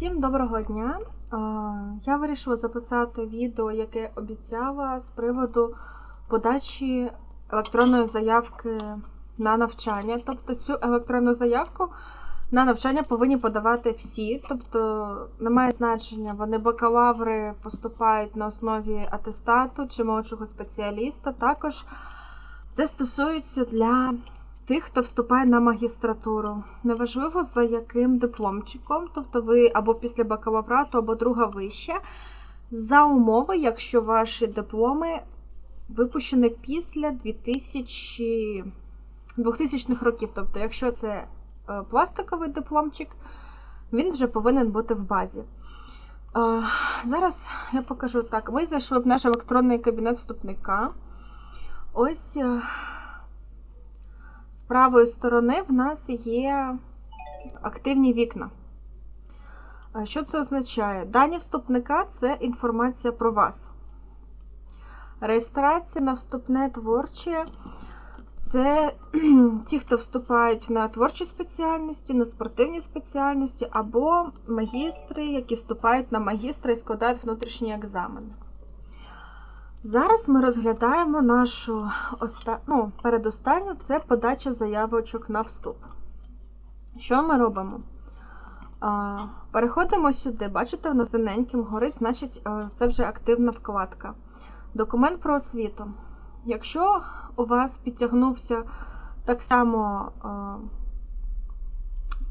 Всім доброго дня! Я вирішила записати відео, яке обіцяла з приводу подачі електронної заявки на навчання. Тобто цю електронну заявку на навчання повинні подавати всі. Тобто немає значення, вони бакалаври поступають на основі атестату чи молодшого спеціаліста. Також це стосується для тих, хто вступає на магістратуру. Неважливо за яким дипломчиком, тобто ви або після бакалаврату, або друга вища, за умови, якщо ваші дипломи випущені після 2000 2000-х років. Тобто, якщо це е, пластиковий дипломчик, він вже повинен бути в базі. Е, Зараз я покажу так. Ви зайшли в наш електронний кабінет вступника. Ось е, з правої сторони в нас є активні вікна. Що це означає? Дані вступника це інформація про вас. Реєстрація на вступне творче це ті, хто вступають на творчі спеціальності, на спортивні спеціальності, або магістри, які вступають на магістра і складають внутрішні екзамени. Зараз ми розглядаємо нашу оста... ну, передостанню це подача заявочок на вступ. Що ми робимо? Переходимо сюди, бачите, воно зелененьким горить, значить, е, це вже активна вкладка. Документ про освіту. Якщо у вас підтягнувся так само е,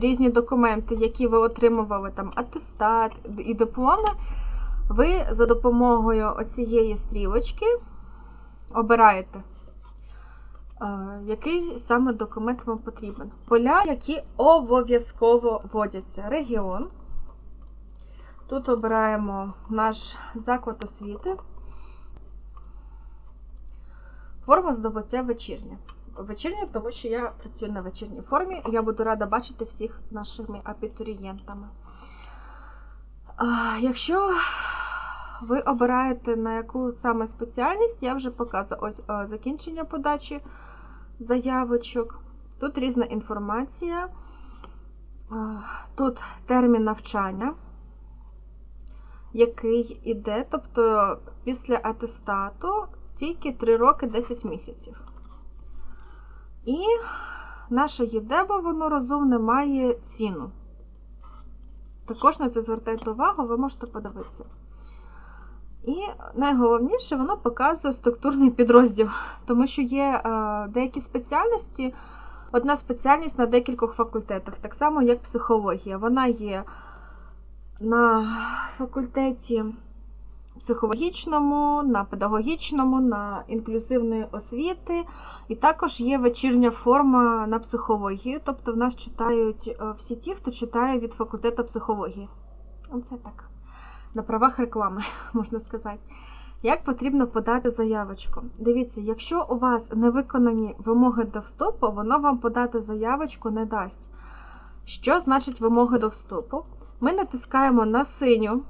різні документи, які ви отримували, там атестат і дипломи, ви за допомогою оцієї стрілочки обираєте, е, який саме документ вам потрібен. Поля, які обов'язково вводяться. Регіон. Тут обираємо наш заклад освіти. Форма здобуття вечірня. Вечірня, тому що я працюю на вечірній формі, я буду рада бачити всіх нашими абітурієнтами. Якщо ви обираєте на яку саме спеціальність, я вже показую ось закінчення подачі заявочок. Тут різна інформація, тут термін навчання, який іде, тобто після атестату тільки 3 роки 10 місяців. І наше ЄДЕБО, воно розумне, має ціну. Також на це звертайте увагу, ви можете подивитися. І найголовніше, воно показує структурний підрозділ, тому що є е, деякі спеціальності, одна спеціальність на декількох факультетах, так само, як психологія. Вона є на факультеті психологічному, на педагогічному, на інклюзивної освіти, і також є вечірня форма на психологію. Тобто в нас читають е, всі ті, хто читає від факультету психології. Оце так. На правах реклами, можна сказати. Як потрібно подати заявочку? Дивіться, якщо у вас не виконані вимоги до вступу, воно вам подати заявочку не дасть. Що значить вимоги до вступу? Ми натискаємо на синю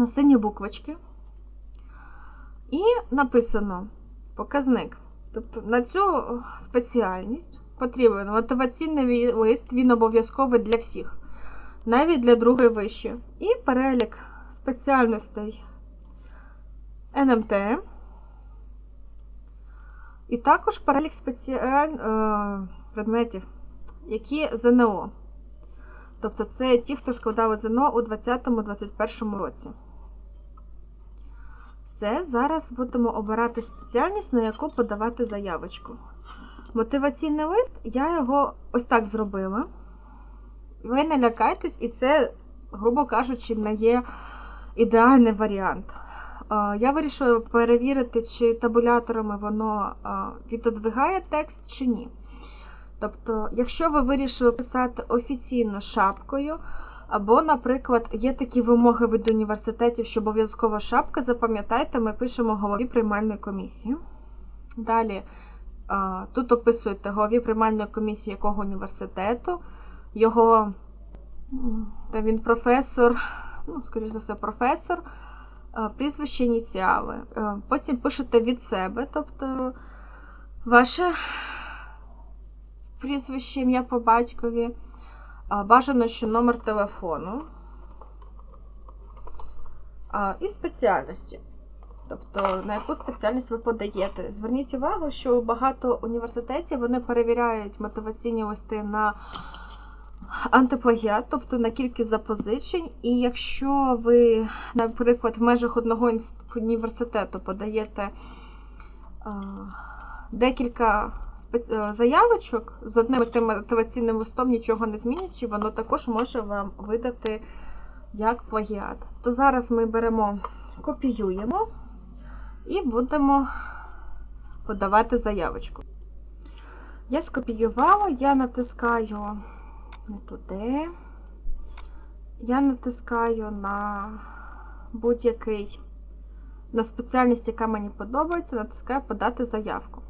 на сині буквочки. І написано показник. Тобто на цю спеціальність потрібен мотиваційний лист, він обов'язковий для всіх, навіть для другої вищої. І перелік спеціальностей НМТ. І також перелік спеціаль... Е, предметів, які ЗНО. Тобто це ті, хто складали ЗНО у 2020-2021 році. Все, зараз будемо обирати спеціальність, на яку подавати заявочку. Мотиваційний лист, я його ось так зробила. Ви не лякайтесь, і це, грубо кажучи, не є ідеальний варіант. Я вирішила перевірити, чи табуляторами воно відодвигає текст, чи ні. Тобто, якщо ви вирішили писати офіційно шапкою, або, наприклад, є такі вимоги від університетів, що обов'язково шапка, запам'ятайте, ми пишемо голові приймальної комісії. Далі, тут описуєте голові приймальної комісії якого університету, його та він професор, ну, скоріш за все, професор, прізвище ініціали. Потім пишете від себе, тобто ваше прізвище ім'я по батькові. Бажано, що номер телефону і спеціальності. Тобто, на яку спеціальність ви подаєте. Зверніть увагу, що багато університетів вони перевіряють мотиваційні листи на антиплагіат, тобто на кількість запозичень. І якщо ви, наприклад, в межах одного університету подаєте декілька е, заявочок з одним мотиваційним листом, нічого не змінюючи, воно також може вам видати як плагіат. То зараз ми беремо, копіюємо і будемо подавати заявочку. Я скопіювала, я натискаю не туди. Я натискаю на будь-який, на спеціальність, яка мені подобається, натискаю подати заявку.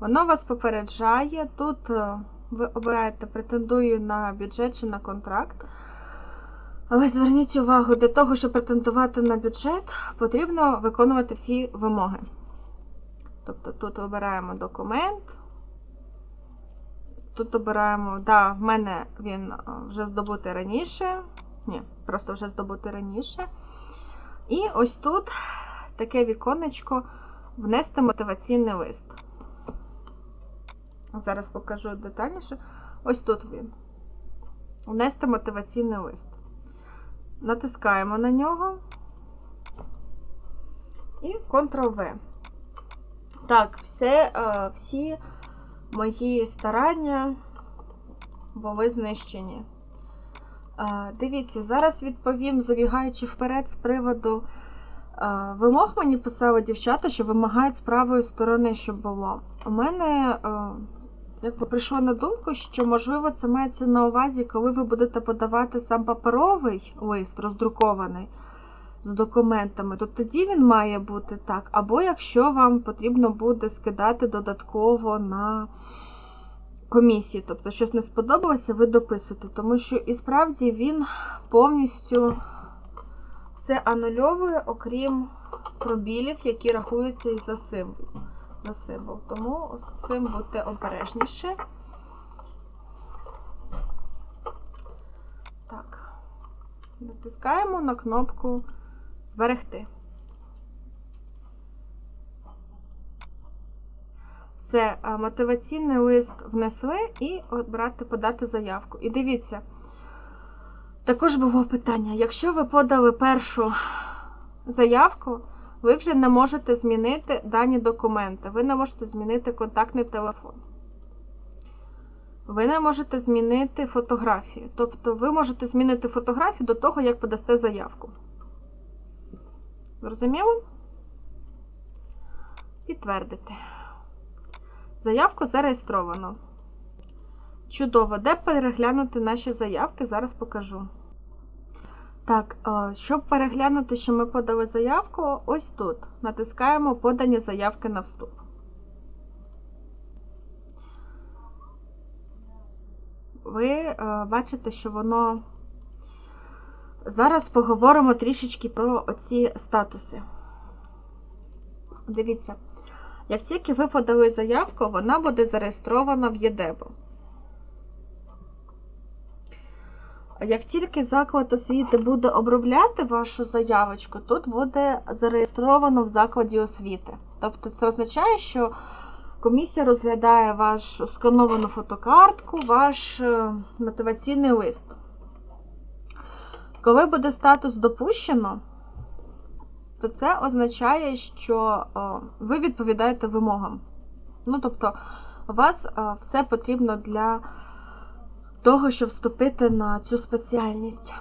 Воно вас попереджає. Тут е, ви обираєте претендую на бюджет чи на контракт. Але зверніть увагу, для того, щоб претендувати на бюджет, потрібно виконувати всі вимоги. Тобто тут обираємо документ. Тут обираємо, да, в мене він е, вже здобутий раніше. Ні, просто вже здобутий раніше. І ось тут таке віконечко внести мотиваційний лист. Зараз покажу детальніше. Ось тут він. Внести мотиваційний лист. Натискаємо на нього і Ctrl-V. Так, все, е, всі мої старання були знищені. Е, Дивіться, зараз відповім, забігаючи вперед з приводу е, вимог, мені писали дівчата, що вимагають з правої сторони, щоб було. У мене якби прийшло на думку, що можливо це мається на увазі, коли ви будете подавати сам паперовий лист, роздрукований з документами, то тоді він має бути так. Або якщо вам потрібно буде скидати додатково на комісії, тобто щось не сподобалося, ви дописуєте, тому що і справді він повністю все анульовує, окрім пробілів, які рахуються і за символ. За символ. Тому з цим будьте обережніше. Так. Натискаємо на кнопку Зберегти. Все, мотиваційний лист внесли і обрати подати заявку. І дивіться, також було питання: якщо ви подали першу заявку, ви вже не можете змінити дані документи, ви не можете змінити контактний телефон. Ви не можете змінити фотографію. Тобто ви можете змінити фотографію до того, як подасте заявку. Зрозуміло? Підтвердити. Заявку зареєстровано. Чудово. Де переглянути наші заявки? Зараз покажу. Так, е, щоб переглянути, що ми подали заявку, ось тут. Натискаємо Подані заявки на вступ. Ви е, бачите, що воно. Зараз поговоримо трішечки про оці статуси. Дивіться, як тільки ви подали заявку, вона буде зареєстрована в ЄДЕБО. Як тільки заклад освіти буде обробляти вашу заявочку, тут буде зареєстровано в закладі освіти. Тобто це означає, що комісія розглядає вашу скановану фотокартку, ваш е, мотиваційний лист. Коли буде статус допущено, то це означає, що е, ви відповідаєте вимогам. Ну, тобто, у вас е, все потрібно для того, щоб вступити на цю спеціальність.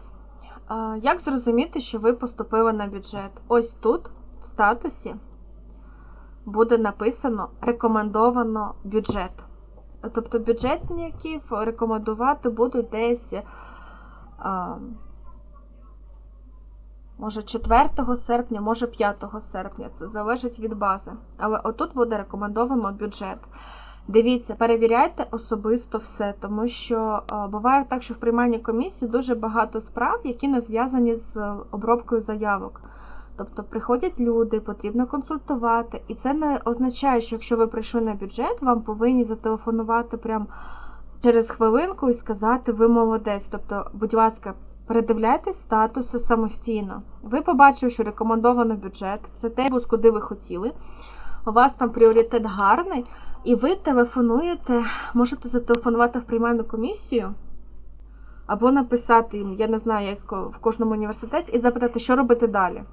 Як зрозуміти, що ви поступили на бюджет? Ось тут, в статусі, буде написано рекомендовано бюджет. Тобто бюджетників рекомендувати будуть десь. е, Може 4 серпня, може 5 серпня, це залежить від бази. Але отут буде рекомендовано бюджет. Дивіться, перевіряйте особисто все, тому що е, буває так, що в приймальній комісії дуже багато справ, які не зв'язані з обробкою заявок. Тобто приходять люди, потрібно консультувати. І це не означає, що якщо ви прийшли на бюджет, вам повинні зателефонувати прям через хвилинку і сказати ви молодець. Тобто, будь ласка, передивляйтесь статуси самостійно. Ви побачили, що рекомендовано бюджет, це те, куди ви хотіли. У вас там пріоритет гарний, і ви телефонуєте, можете зателефонувати в приймальну комісію. Або написати їм, я не знаю, як в кожному університеті, і запитати, що робити далі.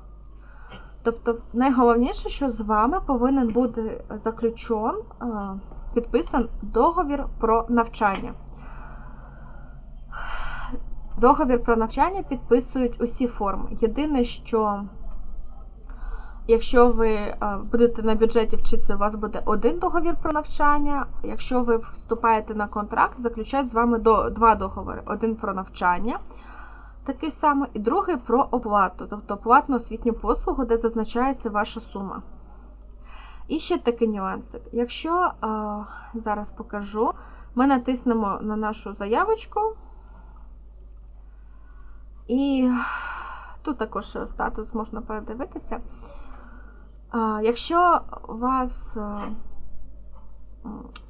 Тобто, найголовніше, що з вами повинен бути заключен, підписан договір про навчання. Договір про навчання підписують усі форми. Єдине, що якщо ви будете на бюджеті вчитися, у вас буде один договір про навчання. Якщо ви вступаєте на контракт, заключають з вами два договори: один про навчання, такий самий, і другий про оплату, тобто оплатну освітню послугу, де зазначається ваша сума. І ще такий нюансик. Якщо зараз покажу, ми натиснемо на нашу заявочку. І тут також статус можна передивитися. Якщо у вас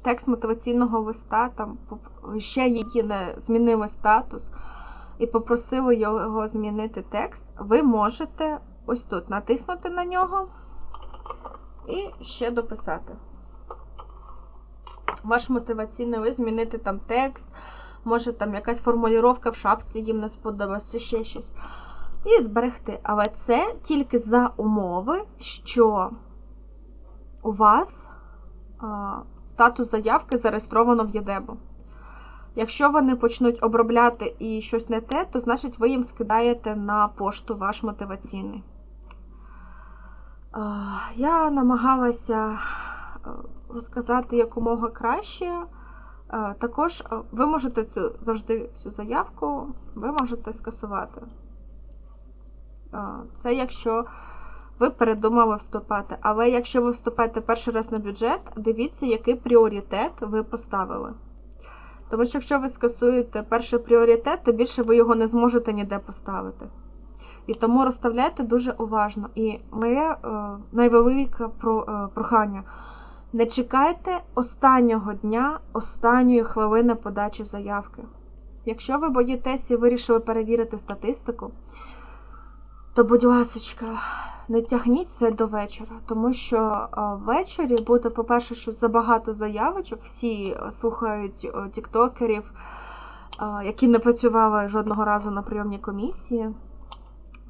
текст мотиваційного листа, там ще її не змінили статус, і попросили його змінити текст, ви можете ось тут натиснути на нього і ще дописати. Ваш мотиваційний лист, змінити там текст, може там якась формулювання в шапці їм не сподобалась, чи ще щось. І зберегти. Але це тільки за умови, що у вас статус заявки зареєстровано в ЄДЕБу. Якщо вони почнуть обробляти і щось не те, то значить ви їм скидаєте на пошту ваш мотиваційний. Я намагалася розказати якомога краще. Також ви можете цю, завжди цю заявку ви можете скасувати. Це якщо ви передумали вступати. Але якщо ви вступаєте перший раз на бюджет, дивіться, який пріоритет ви поставили. Тому що якщо ви скасуєте перший пріоритет, то більше ви його не зможете ніде поставити. І тому розставляйте дуже уважно. І моє е, найвелике е, прохання. Не чекайте останнього дня, останньої хвилини подачі заявки. Якщо ви боїтесь і вирішили перевірити статистику, то, будь ласка, не тягніть це до вечора, тому що ввечері буде, по-перше, що забагато заявочок, всі слухають тіктокерів, які не працювали жодного разу на прийомній комісії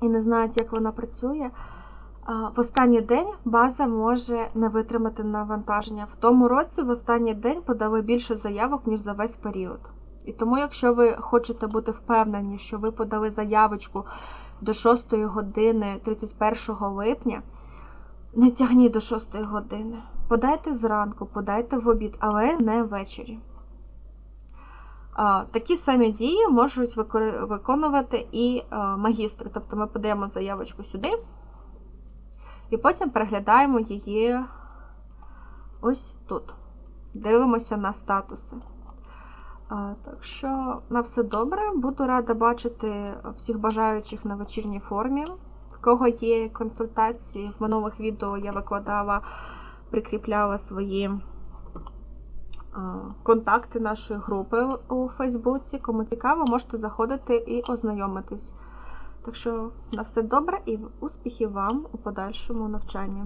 і не знають, як вона працює. В останній день база може не витримати навантаження. В тому році в останній день подали більше заявок, ніж за весь період. І тому, якщо ви хочете бути впевнені, що ви подали заявочку до 6 години 31 липня, не тягніть до 6 години. Подайте зранку, подайте в обід, але не ввечері. Такі самі дії можуть виконувати і магістри. Тобто ми подаємо заявочку сюди, і потім переглядаємо її ось тут. Дивимося на статуси. Так що на все добре. Буду рада бачити всіх бажаючих на вечірній формі. В кого є консультації, в минулих відео я викладала, прикріпляла свої контакти нашої групи у Фейсбуці. Кому цікаво, можете заходити і ознайомитись. Так що на все добре і успіхів вам у подальшому навчанні.